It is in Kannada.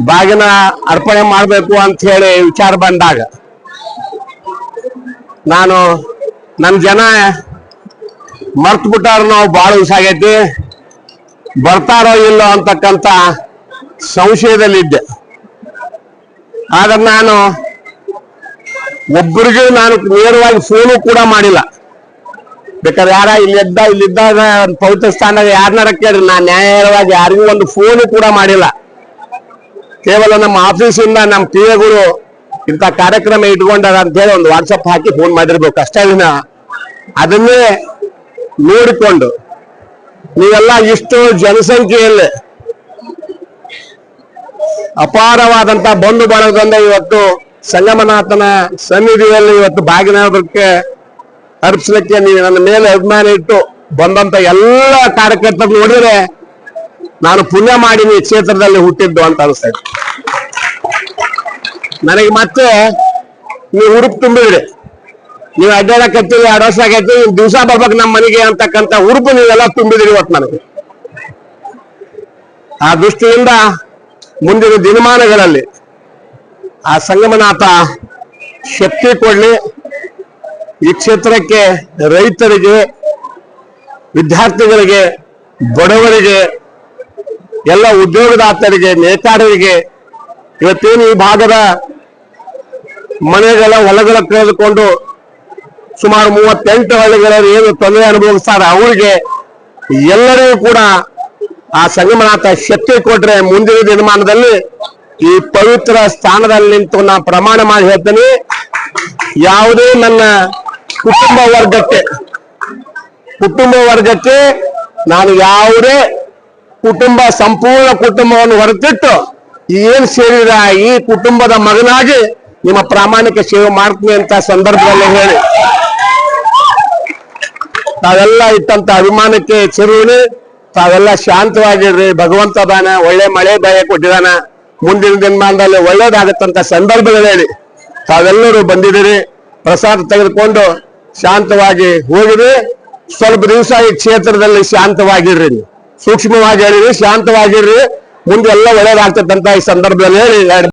ಬಾಗಿನ ಅರ್ಪಣೆ ಮಾಡಬೇಕು ಅಂತ ಹೇಳಿ ವಿಚಾರ ಬಂದಾಗ ನಾನು ನನ್ನ ಜನ ಮರ್ತ್ ಬಿಟ್ಟಾರ ನಾವು ಭಾಳ ದಿವಸ ಆಗೈತಿ ಬರ್ತಾರೋ ಇಲ್ಲೋ ಅಂತಕ್ಕಂಥ ಸಂಶಯದಲ್ಲಿದ್ದೆ ಆದ್ರೆ ನಾನು ಒಬ್ಬರಿಗೂ ನಾನು ನೇರವಾಗಿ ಫೋನು ಕೂಡ ಮಾಡಿಲ್ಲ. ಬೇಕಾದ್ರೆ ಯಾರ ಇಲ್ಲಿದ್ದ ಇಲ್ಲಿದ್ದಾಗ ಪವಿತ್ರ ಸ್ಥಾನದಾಗ ಯಾರನ್ನಾರ ಕೇಳ್ರಿ ನಾನು ನ್ಯಾಯವಾಗಿ ಯಾರಿಗೂ ಒಂದು ಫೋನು ಕೂಡ ಮಾಡಿಲ್ಲ. ಕೇವಲ ನಮ್ಮ ಆಫೀಸಿಂದ ನಮ್ಮ ಪಿಎಗಳು ಇಂಥ ಕಾರ್ಯಕ್ರಮ ಇಟ್ಕೊಂಡಾರ ಅಂತ ಹೇಳಿ ಒಂದು ವಾಟ್ಸಪ್ ಹಾಕಿ ಫೋನ್ ಮಾಡಿರ್ಬೇಕು. ಅಷ್ಟೇ ದಿನ. ಅದನ್ನೇ ನೋಡಿಕೊಂಡು ನೀವೆಲ್ಲ ಇಷ್ಟು ಜನಸಂಖ್ಯೆಯಲ್ಲಿ ಅಪಾರವಾದಂತ ಬಂಧು ಬಳಗದಿಂದ ಇವತ್ತು ಸಂಗಮನಾಥನ ಸನ್ನಿಧಿಯಲ್ಲಿ ಇವತ್ತು ಭಾಗಿನಾಡಕ್ಕೆ ಅರ್ಪಿಸ್ಲಿಕ್ಕೆ ನೀವು ನನ್ನ ಮೇಲೆ ಅಭಿಮಾನ ಇಟ್ಟು ಬಂದಂತ ಎಲ್ಲ ಕಾರ್ಯಕರ್ತರು ನೋಡಿದ್ರೆ ನಾನು ಪುಣ್ಯ ಮಾಡಿನಿ ಕ್ಷೇತ್ರದಲ್ಲಿ ಹುಟ್ಟಿದ್ದು ಅಂತ ಅನಿಸ್ತಾ ನನಗೆ ಮತ್ತೆ ನೀವು ಹುಡುಕ್ ತುಂಬಿದ್ರಿ. ನೀವು ಅಡ್ಡಾಡಕತ್ತೀವಿ ಎರಡು ವರ್ಷ ಆಗೈತಿ ದಿವಸ ಬರ್ಬೇಕು ನಮ್ಮ ಮನೆಗೆ ಅಂತಕ್ಕಂಥ ಉರುಪು ನೀವೆಲ್ಲ ತುಂಬಿದಿರಿ ಇವತ್ತು ನನಗೆ. ಆ ದೃಷ್ಟಿಯಿಂದ ಮುಂದಿನ ದಿನಮಾನಗಳಲ್ಲಿ ಆ ಸಂಗಮನಾಥ ಶಕ್ತಿ ಕೊಡ್ಲಿ. ಈ ಕ್ಷೇತ್ರಕ್ಕೆ ರೈತರಿಗೆ, ವಿದ್ಯಾರ್ಥಿಗಳಿಗೆ, ಬಡವರಿಗೆ ಎಲ್ಲ ಉದ್ಯೋಗದಾತರಿಗೆ, ನೇತಾರರಿಗೆ ಇವತ್ತೇನು ಈ ಭಾಗದ ಮನೆಗಳ ಹೊಲಗಳ ಕಳೆದುಕೊಂಡು ಸುಮಾರು ಮೂವತ್ತೆಂಟು ಹಳ್ಳಿಗಳಲ್ಲಿ ಏನು ತೊಂದರೆ ಅನುಭವಿಸ್ತಾರೆ, ಅವರಿಗೆ ಎಲ್ಲರಿಗೂ ಕೂಡ ಆ ಸಂಗಮನಾಥ ಶಕ್ತಿ ಕೊಟ್ರೆ ಮುಂದಿನ ದಿನಮಾನದಲ್ಲಿ ಈ ಪವಿತ್ರ ಸ್ಥಾನದಲ್ಲಿ ನಿಂತು ನಾ ಪ್ರಮಾಣ ಮಾಡಿ ಹೇಳ್ತೀನಿ, ಯಾವುದೇ ನನ್ನ ಕುಟುಂಬ ವರ್ಗಕ್ಕೆ ಕುಟುಂಬ ವರ್ಗಕ್ಕೆ ನಾನು ಯಾವುದೇ ಕುಟುಂಬ, ಸಂಪೂರ್ಣ ಕುಟುಂಬವನ್ನು ಹೊರತಿಟ್ಟು ಏನ್ ಸೇರಿದ ಈ ಕುಟುಂಬದ ಮಗನಾಗಿ ನಿಮ್ಮ ಪ್ರಾಮಾಣಿಕ ಸೇವೆ ಮಾಡ್ತೀನಿ ಅಂತ ಸಂದರ್ಭದಲ್ಲಿ ಹೇಳಿ. ತಾವೆಲ್ಲ ಇಟ್ಟಂತ ಅಭಿಮಾನಕ್ಕೆ ಚಿರುವಿನಿ ತಾವೆಲ್ಲ ಶಾಂತವಾಗಿರ್ರಿ, ಭಗವಂತ ದಾನ ಒಳ್ಳೆ ಮಳೆ ಬೆಳೆ ಕೊಟ್ಟಿದಾನ, ಮುಂದಿನ ದಿನಮಾನದಲ್ಲಿ ಒಳ್ಳೇದಾಗತ್ತಂತ ಸಂದರ್ಭದಲ್ಲಿ ಹೇಳಿ. ತಾವೆಲ್ಲರೂ ಬಂದಿದ್ದೀರಿ, ಪ್ರಸಾದ ತೆಗೆದುಕೊಂಡು ಶಾಂತವಾಗಿ ಹೋಗಿರಿ, ಸ್ವಲ್ಪ ದಿವಸ ಈ ಕ್ಷೇತ್ರದಲ್ಲಿ ಶಾಂತವಾಗಿರ್ರಿ ಸೂಕ್ಷ್ಮವಾಗಿ ಹೇಳಿರಿ ಶಾಂತವಾಗಿರ್ರಿ. ಮುಂದೆ ಎಲ್ಲ ಒಳ್ಳೇದಾಗ್ತದಂತ ಈ ಸಂದರ್ಭದಲ್ಲಿ ಹೇಳಿ.